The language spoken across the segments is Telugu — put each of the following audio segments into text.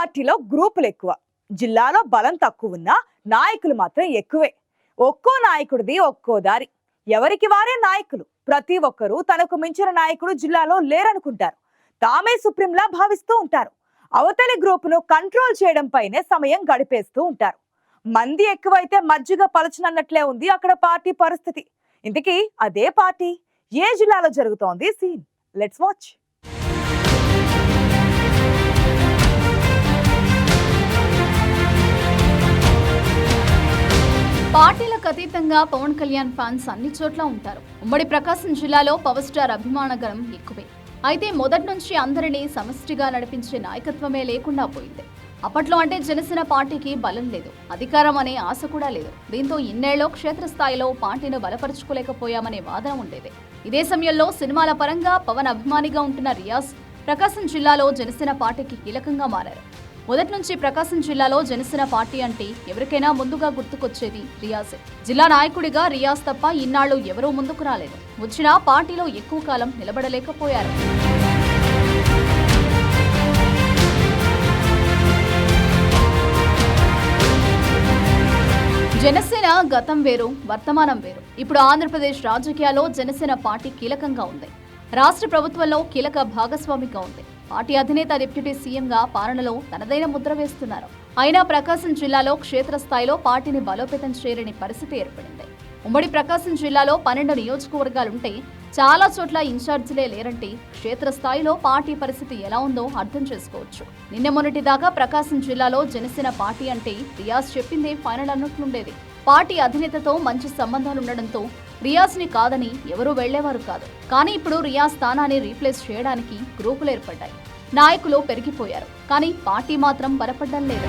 పార్టీలో గ్రూపులు ఎక్కువ. జిల్లాలో బలం తక్కువ ఉన్నా నాయకులు మాత్రం ఎక్కువే. ఒక్కో నాయకుడిది ఒక్కో దారి. ఎవరికి వారే నాయకులు? ప్రతి ఒక్కరూ తనకు మించిన నాయకుడు జిల్లాలో లేరనుకుంటారు. తామే సుప్రీంలా భావిస్తూ ఉంటారు. అవతలి గ్రూపును కంట్రోల్ చేయడం పైనే సమయం గడిపేస్తూ ఉంటారు. మంది ఎక్కువైతే మజ్జిగ పలచనన్నట్లే ఉంది అక్కడ పార్టీ పరిస్థితి. ఇంతకీ అదే పార్టీ ఏ జిల్లాలో జరుగుతోంది సీన్? Let's watch. పార్టీలకు అతీతంగా పవన్ కళ్యాణ్ ఫ్యాన్స్ అన్ని చోట్ల ఉంటారు. ఉమ్మడి ప్రకాశం జిల్లాలో పవర్ స్టార్ అభిమానగరం ఎక్కువే. అయితే మొదటి నుంచి అందరినీ సమష్టిగా నడిపించే నాయకత్వమే లేకుండా పోయింది. అప్పట్లో అంటే జనసేన పార్టీకి బలం లేదు అధికారం అనే ఆశ కూడా లేదు. దీంతో ఇన్నేళ్ళో క్షేత్రస్థాయిలో పార్టీని బలపరుచుకోలేకపోయామనే వాదన ఉండేది. ఇదే సమయంలో సినిమాల పరంగా పవన్ అభిమానిగా ఉంటున్న రియాజ్ ప్రకాశం జిల్లాలో జనసేన పార్టీకి కీలకంగా మారారు. మొదటి నుంచి ప్రకాశం జిల్లాలో జనసేన పార్టీ అంటే ఎవరికైనా ముందుగా గుర్తుకొచ్చేది రియాజే. జిల్లా నాయకుడిగా రియాజ్ తప్ప ఇన్నాళ్ళు ఎవరూ ముందుకు రాలేదు. వచ్చినా పార్టీలో ఎక్కువ కాలం నిలబడలేకపోయారు. జనసేన గతం వేరు వర్తమానం వేరు. ఇప్పుడు ఆంధ్రప్రదేశ్ రాజకీయాల్లో జనసేన పార్టీ కీలకంగా ఉంది. రాష్ట్ర ప్రభుత్వంలో కీలక భాగస్వామిగా ఉంది. పార్టీ అధినేత డిప్యూటీ సీఎంగా పాలనలో తనదైన ముద్ర వేస్తున్నారు. అయినా ప్రకాశం జిల్లాలో క్షేత్రస్థాయిలో పార్టీని బలోపేతం చేయలేని పరిస్థితి ఏర్పడింది. ఉమ్మడి ప్రకాశం జిల్లాలో పన్నెండు నియోజకవర్గాలుంటే చాలా చోట్ల ఇన్ఛార్జీలే లేరంటే క్షేత్రస్థాయిలో పార్టీ పరిస్థితి ఎలా ఉందో అర్థం చేసుకోవచ్చు. నిన్న మొన్నటి దాకా ప్రకాశం జిల్లాలో జనసేన పార్టీ అంటే రియాజ్ చెప్పిందే ఫైనల్ అన్నట్లుండేది. పార్టీ అధినేతతో మంచి సంబంధాలుండడంతో రియాజ్ని కాదని ఎవరూ వెళ్ళేవారు కాదు. కానీ ఇప్పుడు రియాజ్ స్థానాన్ని రీప్లేస్ చేయడానికి గ్రూపులు ఏర్పడ్డాయి. నాయకులు పెరిగిపోయారు. కానీ పార్టీ మాత్రం బలపడ్డం లేదు.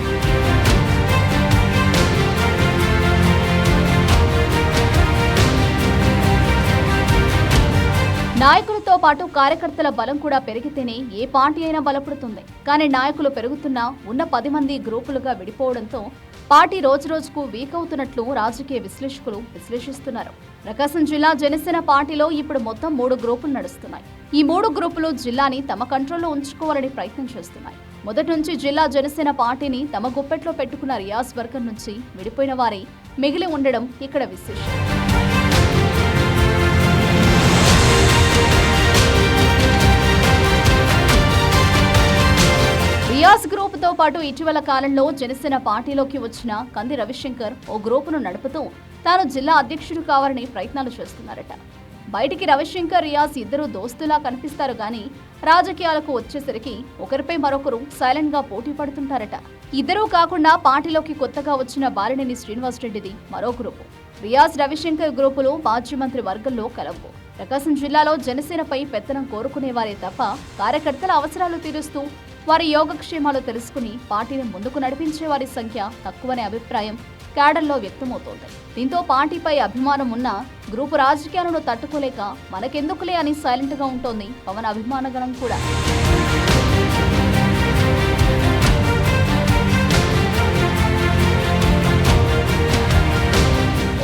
నాయకులతో పాటు కార్యకర్తల బలం కూడా పెరిగితేనే ఏ పార్టీ అయినా బలపడుతుంది. కానీ నాయకులు పెరుగుతున్నా ఉన్న పది మంది గ్రూపులుగా విడిపోవడంతో పార్టీ రోజురోజుకు వీక్ అవుతున్నట్లు రాజకీయ విశ్లేషకులు విశ్లేషిస్తున్నారు. ప్రకాశం జిల్లా జనసేన పార్టీలో ఇప్పుడు మొత్తం మూడు గ్రూపులు నడుస్తున్నాయి. ఈ మూడు గ్రూపులు జిల్లాని తమ కంట్రోల్లో ఉంచుకోవాలని ప్రయత్నం చేస్తున్నాయి. మొదటి నుంచి జిల్లా జనసేన పార్టీని తమ గుప్పెట్లో పెట్టుకున్న రియాజ్ వర్గం నుంచి విడిపోయిన వారే మిగిలి ఉండడం ఇక్కడ విశేషం. పాటు ఇటీవల కాలంలో జనసేన పార్టీలోకి వచ్చిన కంది రవిశంకర్ ఓ గ్రూపును నడుపుతూ తాను జిల్లా అధ్యక్షుడు కావాలని ప్రయత్నాలు చేస్తున్నారట. బయటికి రవిశంకర్ రియాజ్ ఇద్దరు దోస్తులా కనిపిస్తారు గాని రాజకీయాలకు వచ్చేసరికి ఒకరిపై మరొకరు సైలెంట్గా పోటీ పడుతుంటారట. ఇద్దరూ కాకుండా పార్టీలోకి కొత్తగా వచ్చిన బాలినేని శ్రీనివాసరెడ్డిది మరో గ్రూపు. రియాజ్ రవిశంకర్ గ్రూపులు మాజీ మంత్రి వర్గంలో కలవు. ప్రకాశం జిల్లాలో జనసేనపై పెత్తనం కోరుకునేవారే తప్ప కార్యకర్తల అవసరాలు తీరుస్తూ వారి యోగక్షేమాలు తెలుసుకుని పార్టీని ముందుకు నడిపించే వారి సంఖ్య తక్కువనే అభిప్రాయం క్యాడర్లో వ్యక్తమవుతోంది. దీంతో పార్టీపై అభిమానం ఉన్న గ్రూపు రాజకీయాలను తట్టుకోలేక మనకెందుకులే అని సైలెంట్గా ఉంటోంది పవన్ అభిమానగణం కూడా.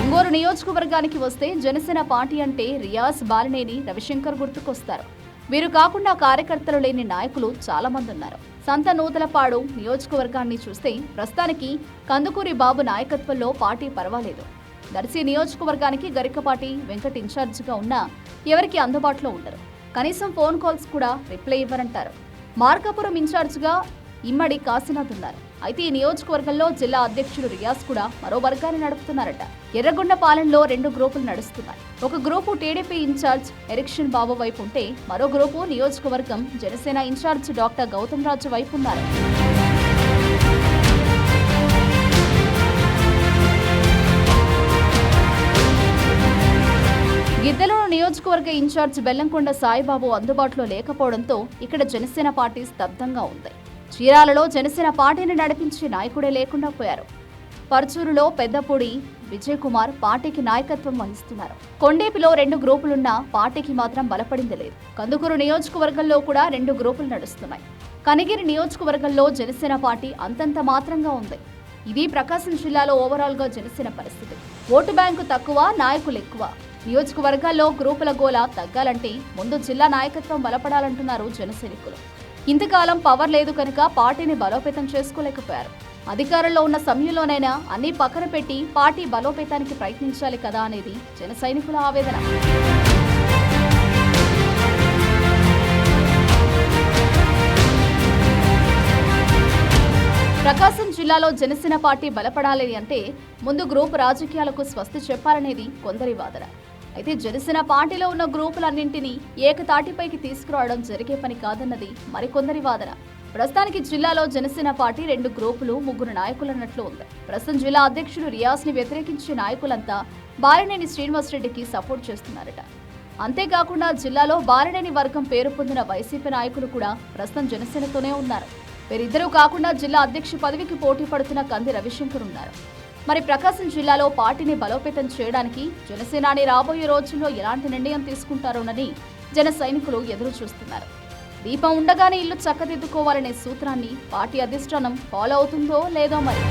ఒంగోలు నియోజకవర్గానికి వస్తే జనసేన పార్టీ అంటే రియాజ్ బాలినేని రవిశంకర్ గుర్తుకొస్తారు. వీరు కాకుండా కార్యకర్తలు లేని నాయకులు చాలా మంది ఉన్నారు. సంత నూతలపాడు నియోజకవర్గాన్ని చూస్తే ప్రస్తుతానికి కందుకూరి బాబు నాయకత్వంలో పార్టీ పర్వాలేదు. దర్శి నియోజకవర్గానికి గరికపాటి వెంకట్ ఇన్ఛార్జిగా ఉన్నా ఎవరికి అందుబాటులో ఉండరు. కనీసం ఫోన్ కాల్స్ కూడా రిప్లై ఇవ్వరంటారు. మార్కాపురం ఇన్ఛార్జిగా ఇమ్మడి కాశీనాథ్ ఉన్నారు. అయితే ఈ నియోజకవర్గంలో జిల్లా అధ్యక్షుడు రియాజ్ కూడా మరో వర్గాన్ని నడుపుతున్నారట. ఎర్రగొండపాలెంలో రెండు గ్రూపులు నడుస్తున్నాయి. ఒక group TDP in charge Erikshan Babu వైపు ఉంటే మరో గ్రూపు నియోజకవర్గం Janasena in charge doctor Gautham Raju వైపు ఉన్నారు. గిద్దలూరు నియోజకవర్గ ఇన్ఛార్జ్ బెల్లంకొండ సాయిబాబు అందుబాటులో లేకపోవడంతో ఇక్కడ జనసేన పార్టీ స్తబ్దంగా ఉంది. చీరాలలో జనసేన పార్టీని నడిపించే నాయకుడే లేకుండా పోయారు. పర్చూరులో పెద్దపూడి విజయ్ కుమార్ పార్టీకి నాయకత్వం వహిస్తున్నారు. కొండేపిలో రెండు గ్రూపులున్నా పార్టీకి మాత్రం బలపడింది లేదు. కందుకూరు నియోజకవర్గంలో కూడా రెండు గ్రూపులు నడుస్తున్నాయి. కనిగిరి నియోజకవర్గంలో జనసేన పార్టీ అంతంత మాత్రంగా ఉంది. ఇది ప్రకాశం జిల్లాలో ఓవరాల్గా జనసేన పరిస్థితి. ఓటు బ్యాంకు తక్కువ నాయకులు ఎక్కువ. నియోజకవర్గాల్లో గ్రూపుల గోల తగ్గాలంటే ముందు జిల్లా నాయకత్వం బలపడాలంటున్నారు జనసైనికులు ఇంతకాలం పవర్ లేదు కనుక పార్టీని బలోపేతం చేసుకోలేకపోయారు. అధికారంలో ఉన్న సమయంలోనైనా అన్ని పక్కన పెట్టి పార్టీ బలోపేతానికి ప్రయత్నించాలి కదా అనేది జన సైనికుల ఆవేదన. ప్రకాశం జిల్లాలో జనసేన పార్టీ బలపడాలి అంటే ముందు గ్రూప్ రాజకీయాలకు స్వస్తి చెప్పాలనేది కొందరి వాదన. అయితే జనసేన పార్టీలో ఉన్న గ్రూపులన్నింటినీ ఏకతాటిపైకి తీసుకురావడం జరిగే పని కాదన్నది మరికొందరి వాదన. ప్రస్తుతానికి జిల్లాలో జనసేన పార్టీ రెండు గ్రూపులు ముగ్గురు నాయకులన్నట్లు ఉంది. ప్రస్తుతం జిల్లా అధ్యక్షుడు రియాస్ని వ్యతిరేకించే నాయకులంతా బాలినేని శ్రీనివాసరెడ్డికి సపోర్ట్ చేస్తున్నారట. అంతేకాకుండా జిల్లాలో బాలినేని వర్గం పేరు పొందిన వైసీపీ నాయకులు కూడా ప్రస్తుతం జనసేనతోనే ఉన్నారు. వీరిద్దరూ కాకుండా జిల్లా అధ్యక్ష పదవికి పోటీ పడుతున్న కంది రవిశంకర్ ఉన్నారు. మరి ప్రకాశం జిల్లాలో పార్టీని బలోపేతం చేయడానికి జనసేనాని రాబోయే రోజుల్లో ఎలాంటి నిర్ణయం తీసుకుంటారోనని జన సైనికులు ఎదురు చూస్తున్నారు. దీపం ఉండగానే ఇల్లు చక్కదిద్దుకోవాలనే సూత్రాన్ని పార్టీ అధిష్టానం ఫాలో అవుతుందో లేదో మరి.